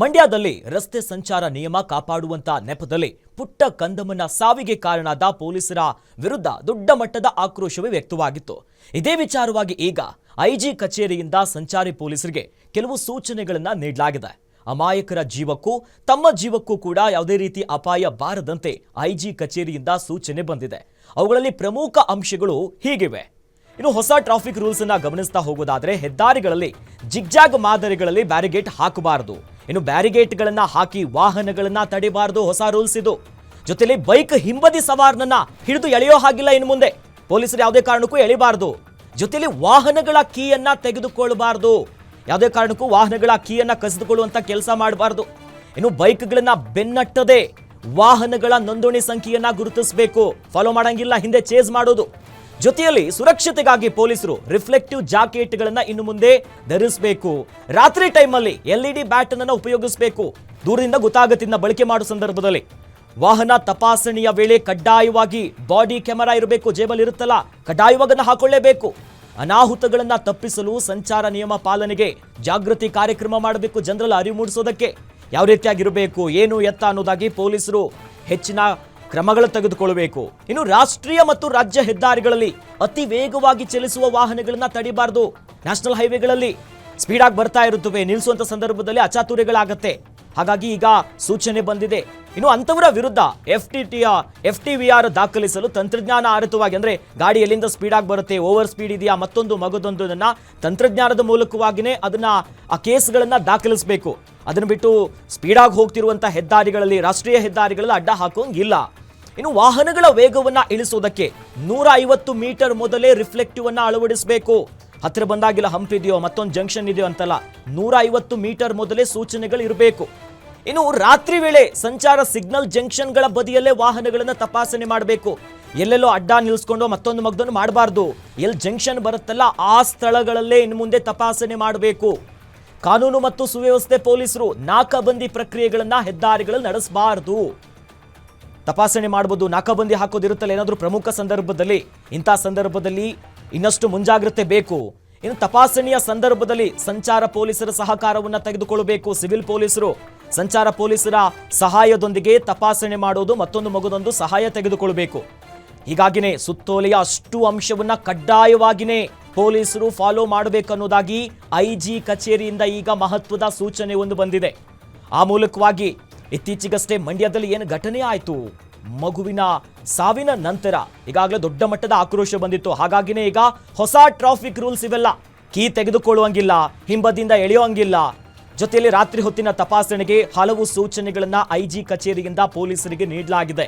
ಮಂಡ್ಯದಲ್ಲಿ ರಸ್ತೆ ಸಂಚಾರ ನಿಯಮ ಕಾಪಾಡುವಂತ ನೆಪದಲ್ಲಿ ಪುಟ್ಟ ಕಂದಮ್ಮನ ಸಾವಿಗೆ ಕಾರಣದ ಪೊಲೀಸರ ವಿರುದ್ಧ ದೊಡ್ಡ ಮಟ್ಟದ ಆಕ್ರೋಶವೇ ವ್ಯಕ್ತವಾಗಿತ್ತು. ಇದೇ ವಿಚಾರವಾಗಿ ಈಗ ಐಜಿ ಕಚೇರಿಯಿಂದ ಸಂಚಾರಿ ಪೊಲೀಸರಿಗೆ ಕೆಲವು ಸೂಚನೆಗಳನ್ನ ನೀಡಲಾಗಿದೆ. ಅಮಾಯಕರ ಜೀವಕ್ಕೂ ತಮ್ಮ ಜೀವಕ್ಕೂ ಕೂಡ ಯಾವುದೇ ರೀತಿ ಅಪಾಯ ಬಾರದಂತೆ ಐಜಿ ಕಚೇರಿಯಿಂದ ಸೂಚನೆ ಬಂದಿದೆ. ಅವುಗಳಲ್ಲಿ ಪ್ರಮುಖ ಅಂಶಗಳು ಹೀಗಿವೆ. ಇನ್ನು ಹೊಸ ಟ್ರಾಫಿಕ್ ರೂಲ್ಸ್ ಅನ್ನ ಗಮನಿಸ್ತಾ ಹೋಗೋದಾದ್ರೆ ಹೆದ್ದಾರಿಗಳಲ್ಲಿ ಜಿಗ್ಜಾಗ್ ಮಾದರಿಗಳಲ್ಲಿ ಬ್ಯಾರಿಗೇಟ್ ಹಾಕಬಾರದು. ಇನ್ನು ಬ್ಯಾರಿಗೇಟ್ಗಳನ್ನು ಹಾಕಿ ವಾಹನಗಳನ್ನು ತಡಿಬಾರದು, ಹೊಸ ರೂಲ್ಸ್ ಇದು. ಜೊತೆಯಲ್ಲಿ ಬೈಕ್ ಹಿಂಬದಿ ಸವಾರನನ್ನ ಹಿಡಿದು ಎಳೆಯೋ ಹಾಗಿಲ್ಲ ಇನ್ನು ಮುಂದೆ. ಪೊಲೀಸರು ಯಾವುದೇ ಕಾರಣಕ್ಕೂ ಎಳಿಬಾರದು. ಜೊತೆಯಲ್ಲಿ ವಾಹನಗಳ ಕೀಯನ್ನ ತೆಗೆದುಕೊಳ್ಳಬಾರದು. ಯಾವುದೇ ಕಾರಣಕ್ಕೂ ವಾಹನಗಳ ಕೀಯನ್ನ ಕಸಿದುಕೊಳ್ಳುವಂಥ ಕೆಲಸ ಮಾಡಬಾರದು. ಇನ್ನು ಬೈಕ್ಗಳನ್ನು ಬೆನ್ನಟ್ಟದೆ ವಾಹನಗಳ ನೋಂದಣಿ ಸಂಖ್ಯೆಯನ್ನ ಗುರುತಿಸಬೇಕು. ಫಾಲೋ ಮಾಡಂಗಿಲ್ಲ, ಹಿಂದೆ ಚೇಸ್ ಮಾಡೋದು. ಜೊತೆಯಲ್ಲಿ ಸುರಕ್ಷತೆಗಾಗಿ ಪೊಲೀಸರು ರಿಫ್ಲೆಕ್ಟಿವ್ ಜಾಕೆಟ್ಗಳನ್ನು ಇನ್ನು ಮುಂದೆ ಧರಿಸಬೇಕು. ರಾತ್ರಿ ಟೈಮಲ್ಲಿ ಎಲ್ ಇ ಬ್ಯಾಟ್ ಅನ್ನ ಉಪಯೋಗಿಸಬೇಕು. ದೂರದಿಂದ ಗೊತ್ತಾಗತ್ತಿನ ಬಳಕೆ ಮಾಡೋ ಸಂದರ್ಭದಲ್ಲಿ. ವಾಹನ ತಪಾಸಣೆಯ ವೇಳೆ ಕಡ್ಡಾಯವಾಗಿ ಬಾಡಿ ಕ್ಯಾಮೆರಾ ಇರಬೇಕು, ಜೇಬಲ್ಲಿ ಇರುತ್ತಲ್ಲ ಕಡ್ಡಾಯವಾಗಿ ಹಾಕೊಳ್ಳೇಬೇಕು. ಅನಾಹುತಗಳನ್ನ ತಪ್ಪಿಸಲು ಸಂಚಾರ ನಿಯಮ ಪಾಲನೆಗೆ ಜಾಗೃತಿ ಕಾರ್ಯಕ್ರಮ ಮಾಡಬೇಕು ಜನರಲ್ಲಿ ಅರಿವು ಮೂಡಿಸೋದಕ್ಕೆ. ಯಾವ ರೀತಿಯಾಗಿರಬೇಕು, ಏನು ಎತ್ತ ಅನ್ನೋದಾಗಿ ಪೊಲೀಸರು ಹೆಚ್ಚಿನ ಕ್ರಮಗಳು ತೆಗೆದುಕೊಳ್ಳಬೇಕು. ಇನ್ನು ರಾಷ್ಟ್ರೀಯ ಮತ್ತು ರಾಜ್ಯ ಹೆದ್ದಾರಿಗಳಲ್ಲಿ ಅತಿ ವೇಗವಾಗಿ ಚಲಿಸುವ ವಾಹನಗಳನ್ನ ತಡಿಬಾರದು. ನ್ಯಾಷನಲ್ ಹೈವೇಗಳಲ್ಲಿ ಸ್ಪೀಡ್ ಆಗಿ ಬರ್ತಾ ಇರುತ್ತವೆ. ನಿಲ್ಲಿಸುವಂತ ಸಂದರ್ಭದಲ್ಲಿ ಅಚಾತುರ್ಯಗಳಾಗತ್ತೆ. ಹಾಗಾಗಿ ಈಗ ಸೂಚನೆ ಬಂದಿದೆ. ಇನ್ನು ಅಂತವರ ವಿರುದ್ಧ ಎಫ್ ಟಿ ಟಿಯ ಎಫ್ ಟಿ ವಿ ಆರ್ ದಾಖಲಿಸಲು ತಂತ್ರಜ್ಞಾನ ಆರಿತವಾಗಿ ಅಂದರೆ ಗಾಡಿ ಎಲ್ಲಿಂದ ಸ್ಪೀಡಾಗಿ ಬರುತ್ತೆ ಓವರ್ ಸ್ಪೀಡ್ ಇದೆಯಾ, ಮತ್ತೊಂದು ಮಗದೊಂದನ್ನು ತಂತ್ರಜ್ಞಾನದ ಮೂಲಕವಾಗಿಯೇ ಅದನ್ನು ಆ ಕೇಸ್ಗಳನ್ನು ದಾಖಲಿಸಬೇಕು. ಅದನ್ನ ಬಿಟ್ಟು ಸ್ಪೀಡಾಗಿ ಹೋಗ್ತಿರುವಂಥ ಹೆದ್ದಾರಿಗಳಲ್ಲಿ, ರಾಷ್ಟ್ರೀಯ ಹೆದ್ದಾರಿಗಳಲ್ಲಿ ಅಡ್ಡ ಹಾಕೋಂಗಿಲ್ಲ. ಇನ್ನು ವಾಹನಗಳ ವೇಗವನ್ನು ಇಳಿಸೋದಕ್ಕೆ ನೂರ ಐವತ್ತು ಮೀಟರ್ ಮೊದಲೇ ರಿಫ್ಲೆಕ್ಟಿವ್ ಅನ್ನು ಅಳವಡಿಸಬೇಕು. ಹತ್ತಿರ ಬಂದಾಗಿಲ್ಲ ಹಂಪ್ ಇದೆಯೋ, ಮತ್ತೊಂದು ಜಂಕ್ಷನ್ ಇದೆಯೋ ಅಂತಲ್ಲ ನೂರ ಐವತ್ತು ಮೀಟರ್ ಮೊದಲೇ ಸೂಚನೆಗಳು ಇರಬೇಕು ಇನ್ನು ರಾತ್ರಿ ವೇಳೆ ಸಂಚಾರ ಸಿಗ್ನಲ್ ಜಂಕ್ಷನ್ಗಳ ಬದಿಯಲ್ಲೇ ವಾಹನಗಳನ್ನು ತಪಾಸಣೆ ಮಾಡಬೇಕು. ಎಲ್ಲೆಲ್ಲೋ ಅಡ್ಡ ನಿಲ್ಸ್ಕೊಂಡು ಮತ್ತೊಂದು ಮಗ್ದೊಂದು ಮಾಡಬಾರ್ದು. ಎಲ್ಲಿ ಜಂಕ್ಷನ್ ಬರುತ್ತಲ್ಲ ಆ ಸ್ಥಳಗಳಲ್ಲೇ ಇನ್ನು ಮುಂದೆ ತಪಾಸಣೆ ಮಾಡಬೇಕು. ಕಾನೂನು ಮತ್ತು ಸುವ್ಯವಸ್ಥೆ ಪೊಲೀಸರು ನಾಕಾಬಂದಿ ಪ್ರಕ್ರಿಯೆಗಳನ್ನು ಹೆದ್ದಾರಿಗಳಲ್ಲಿ ನಡೆಸಬಾರದು. ತಪಾಸಣೆ ಮಾಡಬಹುದು ನಾಕಾಬಂದಿ ಹಾಕೋದಿರುತ್ತಲ್ಲ ಏನಾದರೂ ಪ್ರಮುಖ ಸಂದರ್ಭದಲ್ಲಿ? ಇಂಥ ಸಂದರ್ಭದಲ್ಲಿ ಇನ್ನಷ್ಟು ಮುಂಜಾಗ್ರತೆ ಬೇಕು. ಇನ್ನು ತಪಾಸಣೆಯ ಸಂದರ್ಭದಲ್ಲಿ ಸಂಚಾರ ಪೊಲೀಸರ ಸಹಕಾರವನ್ನು ತೆಗೆದುಕೊಳ್ಳಬೇಕು. ಸಿವಿಲ್ ಪೊಲೀಸರು ಸಂಚಾರ ಪೊಲೀಸರ ಸಹಾಯದೊಂದಿಗೆ ತಪಾಸಣೆ ಮಾಡೋದು ಮತ್ತೊಂದು ಮಗುದೊಂದು ಸಹಾಯ ತೆಗೆದುಕೊಳ್ಳಬೇಕು ಹೀಗಾಗಿನೇ ಸುತ್ತೋಲೆಯ ಅಷ್ಟು ಅಂಶವನ್ನ ಕಡ್ಡಾಯವಾಗಿನೇ ಪೊಲೀಸರು ಫಾಲೋ ಮಾಡಬೇಕನ್ನೋದಾಗಿ ಐಜಿ ಕಚೇರಿಯಿಂದ ಈಗ ಮಹತ್ವದ ಸೂಚನೆ ಒಂದು ಬಂದಿದೆ. ಆ ಮೂಲಕವಾಗಿ ಇತ್ತೀಚೆಗಷ್ಟೇ ಮಂಡ್ಯದಲ್ಲಿ ಏನು ಘಟನೆ ಆಯಿತು? ಮಗುವಿನ ಸಾವಿನ ನಂತರ ಈಗಾಗಲೇ ದೊಡ್ಡ ಮಟ್ಟದ ಆಕ್ರೋಶ ಬಂದಿತ್ತು. ಹಾಗಾಗಿನೇ ಈಗ ಹೊಸ ಟ್ರಾಫಿಕ್ ರೂಲ್ಸ್ ಇವೆಲ್ಲ. ಕೀ ತೆಗೆದುಕೊಳ್ಳುವಂಗಿಲ್ಲ ಹಿಂಬದಿಂದ ಎಳೆಯುವಂಗಿಲ್ಲ ಜೊತೆಯಲ್ಲಿ ರಾತ್ರಿ ಹೊತ್ತಿನ ತಪಾಸಣೆಗೆ ಹಲವು ಸೂಚನೆಗಳನ್ನು ಐಜಿ ಕಚೇರಿಯಿಂದ ಪೊಲೀಸರಿಗೆ ನೀಡಲಾಗಿದೆ.